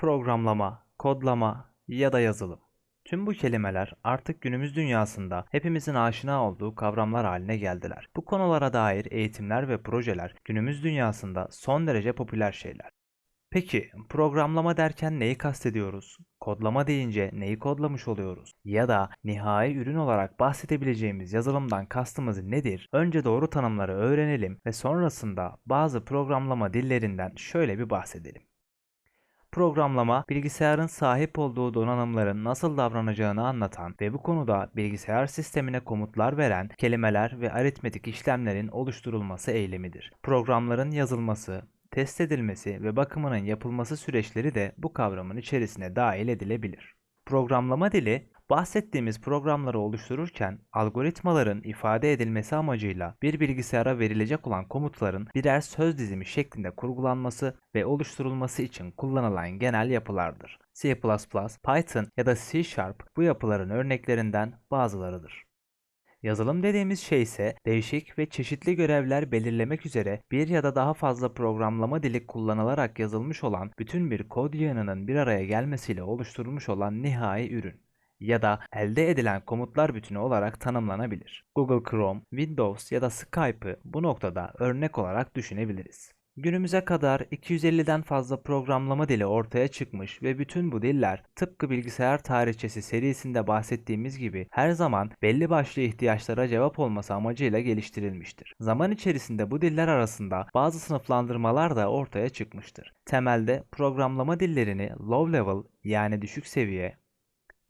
programlama, kodlama ya da yazılım. Tüm bu kelimeler artık günümüz dünyasında hepimizin aşina olduğu kavramlar haline geldiler. Bu konulara dair eğitimler ve projeler günümüz dünyasında son derece popüler şeyler. Peki programlama derken neyi kastediyoruz? Kodlama deyince neyi kodlamış oluyoruz? Ya da nihai ürün olarak bahsedebileceğimiz yazılımdan kastımız nedir? Önce doğru tanımları öğrenelim ve sonrasında bazı programlama dillerinden şöyle bir bahsedelim. Programlama, bilgisayarın sahip olduğu donanımların nasıl davranacağını anlatan ve bu konuda bilgisayar sistemine komutlar veren kelimeler ve aritmetik işlemlerin oluşturulması eylemidir. Programların yazılması, test edilmesi ve bakımının yapılması süreçleri de bu kavramın içerisine dahil edilebilir. Programlama dili, bahsettiğimiz programları oluştururken algoritmaların ifade edilmesi amacıyla bir bilgisayara verilecek olan komutların birer söz dizimi şeklinde kurgulanması ve oluşturulması için kullanılan genel yapılardır. C++, Python ya da C Sharp bu yapıların örneklerinden bazılarıdır. Yazılım dediğimiz şey ise değişik ve çeşitli görevler belirlemek üzere bir ya da daha fazla programlama dili kullanılarak yazılmış olan bütün bir kod yığınının bir araya gelmesiyle oluşturulmuş olan nihai ürün ya da elde edilen komutlar bütünü olarak tanımlanabilir. Google Chrome, Windows ya da Skype'ı bu noktada örnek olarak düşünebiliriz. Günümüze kadar 250'den fazla programlama dili ortaya çıkmış ve bütün bu diller tıpkı bilgisayar tarihçesi serisinde bahsettiğimiz gibi her zaman belli başlı ihtiyaçlara cevap olması amacıyla geliştirilmiştir. Zaman içerisinde bu diller arasında bazı sınıflandırmalar da ortaya çıkmıştır. Temelde programlama dillerini low level yani düşük seviye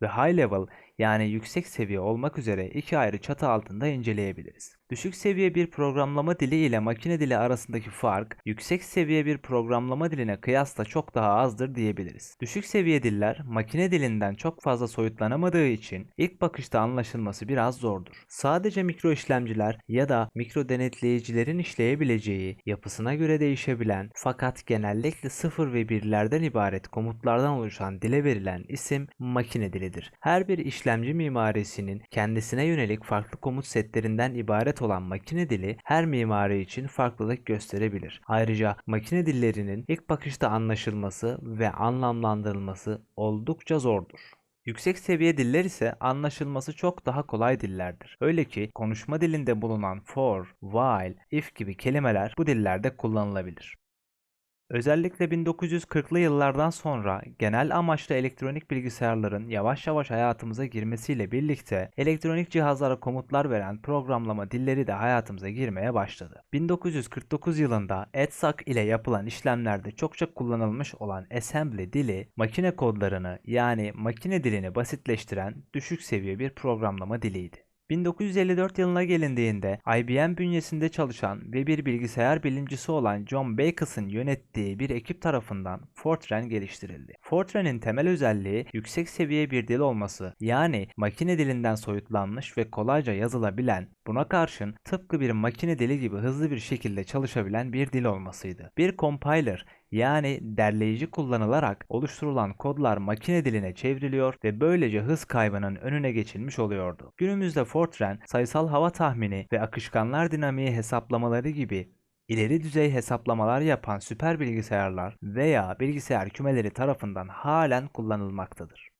ve high level yani yüksek seviye olmak üzere iki ayrı çatı altında inceleyebiliriz. Düşük seviye bir programlama dili ile makine dili arasındaki fark, yüksek seviye bir programlama diline kıyasla çok daha azdır diyebiliriz. Düşük seviye diller makine dilinden çok fazla soyutlanamadığı için ilk bakışta anlaşılması biraz zordur. Sadece mikro işlemciler ya da mikro denetleyicilerin işleyebileceği, yapısına göre değişebilen fakat genellikle 0 ve 1'lerden ibaret komutlardan oluşan dile verilen isim makine dilidir. Her bir işlemci mimarisinin kendisine yönelik farklı komut setlerinden ibaret olan makine dili her mimari için farklılık gösterebilir. Ayrıca makine dillerinin ilk bakışta anlaşılması ve anlamlandırılması oldukça zordur. Yüksek seviye diller ise anlaşılması çok daha kolay dillerdir. Öyle ki konuşma dilinde bulunan for, while, if gibi kelimeler bu dillerde kullanılabilir. Özellikle 1940'lı yıllardan sonra genel amaçlı elektronik bilgisayarların yavaş yavaş hayatımıza girmesiyle birlikte elektronik cihazlara komutlar veren programlama dilleri de hayatımıza girmeye başladı. 1949 yılında EDSAC ile yapılan işlemlerde çokça kullanılmış olan assembly dili makine kodlarını yani makine dilini basitleştiren düşük seviye bir programlama diliydi. 1954 yılına gelindiğinde IBM bünyesinde çalışan ve bir bilgisayar bilimcisi olan John Backus'ın yönettiği bir ekip tarafından Fortran geliştirildi. Fortran'in temel özelliği yüksek seviye bir dil olması yani makine dilinden soyutlanmış ve kolayca yazılabilen buna karşın tıpkı bir makine dili gibi hızlı bir şekilde çalışabilen bir dil olmasıydı. Bir compiler yani derleyici kullanılarak oluşturulan kodlar makine diline çevriliyor ve böylece hız kaybının önüne geçilmiş oluyordu. Günümüzde Fortran, sayısal hava tahmini ve akışkanlar dinamiği hesaplamaları gibi ileri düzey hesaplamalar yapan süper bilgisayarlar veya bilgisayar kümeleri tarafından halen kullanılmaktadır.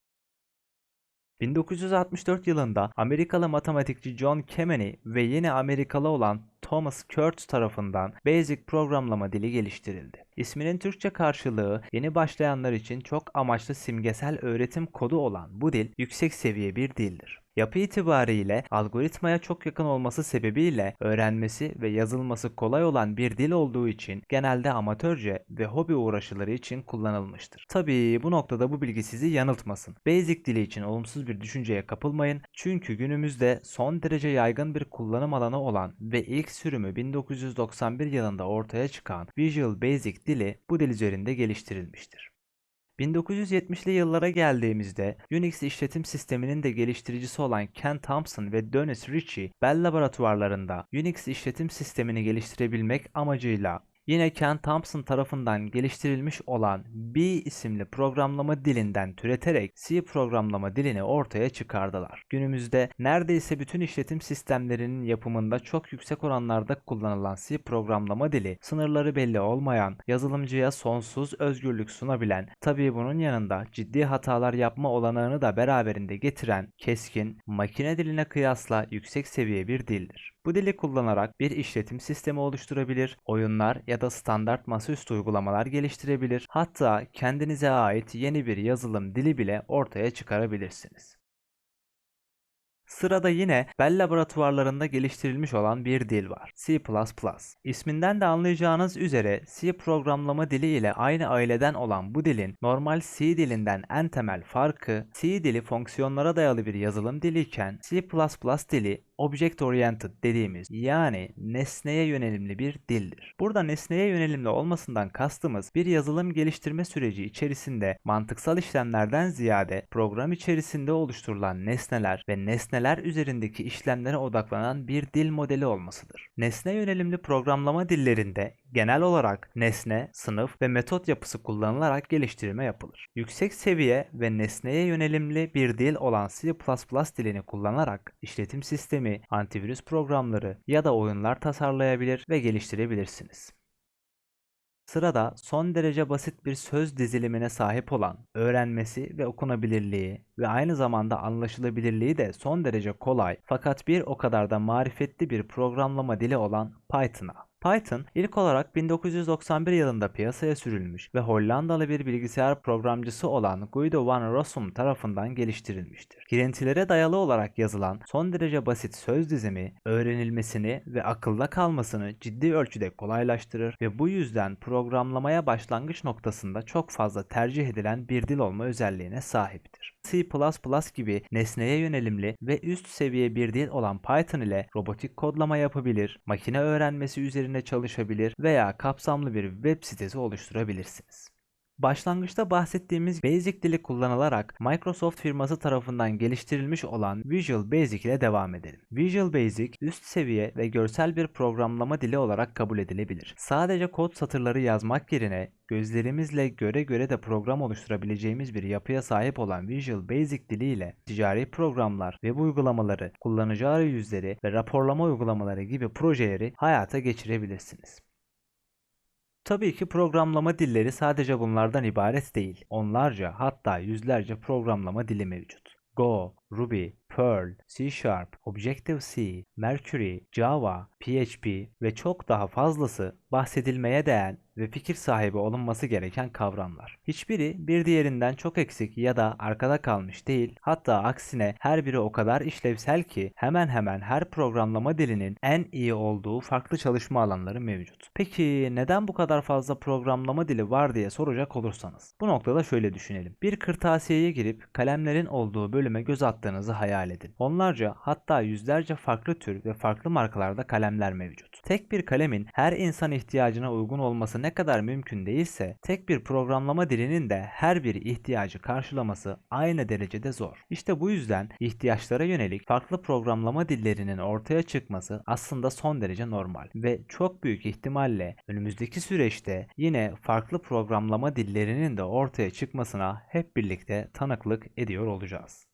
1964 yılında Amerikalı matematikçi John Kemeney ve yine Amerikalı olan Thomas Kurtz tarafından Basic programlama dili geliştirildi. İsminin Türkçe karşılığı yeni başlayanlar için çok amaçlı simgesel öğretim kodu olan bu dil yüksek seviye bir dildir. Yapı itibariyle algoritmaya çok yakın olması sebebiyle öğrenmesi ve yazılması kolay olan bir dil olduğu için genelde amatörce ve hobi uğraşıları için kullanılmıştır. Tabii bu noktada bu bilgi sizi yanıltmasın. Basic dili için olumsuz bir düşünceye kapılmayın çünkü günümüzde son derece yaygın bir kullanım alanı olan ve ilk sürümü 1991 yılında ortaya çıkan Visual Basic dili bu dil üzerinde geliştirilmiştir. 1970'li yıllara geldiğimizde Unix işletim sisteminin de geliştiricisi olan Ken Thompson ve Dennis Ritchie Bell laboratuvarlarında Unix işletim sistemini geliştirebilmek amacıyla Yine Ken Thompson tarafından geliştirilmiş olan B isimli programlama dilinden türeterek C programlama dilini ortaya çıkardılar. Günümüzde neredeyse bütün işletim sistemlerinin yapımında çok yüksek oranlarda kullanılan C programlama dili, sınırları belli olmayan, yazılımcıya sonsuz özgürlük sunabilen, tabii bunun yanında ciddi hatalar yapma olanağını da beraberinde getiren keskin, makine diline kıyasla yüksek seviye bir dildir. Bu dili kullanarak bir işletim sistemi oluşturabilir, oyunlar ya da standart masaüstü uygulamalar geliştirebilir, hatta kendinize ait yeni bir yazılım dili bile ortaya çıkarabilirsiniz. Sırada yine Bell laboratuvarlarında geliştirilmiş olan bir dil var. C++. İsminden de anlayacağınız üzere C programlama dili ile aynı aileden olan bu dilin normal C dilinden en temel farkı C dili fonksiyonlara dayalı bir yazılım dili iken C++ dili Object Oriented dediğimiz yani nesneye yönelimli bir dildir. Burada nesneye yönelimli olmasından kastımız bir yazılım geliştirme süreci içerisinde mantıksal işlemlerden ziyade program içerisinde oluşturulan nesneler ve nesneler üzerindeki işlemlere odaklanan bir dil modeli olmasıdır. Nesne yönelimli programlama dillerinde genel olarak nesne, sınıf ve metot yapısı kullanılarak geliştirme yapılır. Yüksek seviye ve nesneye yönelimli bir dil olan C++ dilini kullanarak işletim sistemi, antivirüs programları ya da oyunlar tasarlayabilir ve geliştirebilirsiniz. Sırada son derece basit bir söz dizilimine sahip olan, öğrenmesi ve okunabilirliği ve aynı zamanda anlaşılabilirliği de son derece kolay fakat bir o kadar da marifetli bir programlama dili olan Python'a Python ilk olarak 1991 yılında piyasaya sürülmüş ve Hollandalı bir bilgisayar programcısı olan Guido van Rossum tarafından geliştirilmiştir. Girintilere dayalı olarak yazılan son derece basit söz dizimi öğrenilmesini ve akılda kalmasını ciddi ölçüde kolaylaştırır ve bu yüzden programlamaya başlangıç noktasında çok fazla tercih edilen bir dil olma özelliğine sahiptir. C++ gibi nesneye yönelimli ve üst seviye bir dil olan Python ile robotik kodlama yapabilir, makine öğrenmesi üzerine çalışabilir veya kapsamlı bir web sitesi oluşturabilirsiniz. Başlangıçta bahsettiğimiz Basic dili kullanılarak Microsoft firması tarafından geliştirilmiş olan Visual Basic ile devam edelim. Visual Basic üst seviye ve görsel bir programlama dili olarak kabul edilebilir. Sadece kod satırları yazmak yerine gözlerimizle göre göre de program oluşturabileceğimiz bir yapıya sahip olan Visual Basic dili ile ticari programlar, web uygulamaları, kullanıcı arayüzleri ve raporlama uygulamaları gibi projeleri hayata geçirebilirsiniz. Tabii ki programlama dilleri sadece bunlardan ibaret değil. Onlarca hatta yüzlerce programlama dili mevcut. Go, Ruby, Perl, C Sharp, Objective-C, Mercury, Java, PHP ve çok daha fazlası bahsedilmeye değen ve fikir sahibi olunması gereken kavramlar. Hiçbiri bir diğerinden çok eksik ya da arkada kalmış değil, hatta aksine her biri o kadar işlevsel ki hemen hemen her programlama dilinin en iyi olduğu farklı çalışma alanları mevcut. Peki neden bu kadar fazla programlama dili var diye soracak olursanız. Bu noktada şöyle düşünelim. Bir kırtasiyeye girip kalemlerin olduğu bölüme göz attığınızı hayal edin. Onlarca hatta yüzlerce farklı tür ve farklı markalarda kalemler mevcut. Tek bir kalemin her insan ihtiyacına uygun olması ne kadar mümkün değilse tek bir programlama dilinin de her bir ihtiyacı karşılaması aynı derecede zor. İşte bu yüzden ihtiyaçlara yönelik farklı programlama dillerinin ortaya çıkması aslında son derece normal ve çok büyük ihtimalle önümüzdeki süreçte yine farklı programlama dillerinin de ortaya çıkmasına hep birlikte tanıklık ediyor olacağız.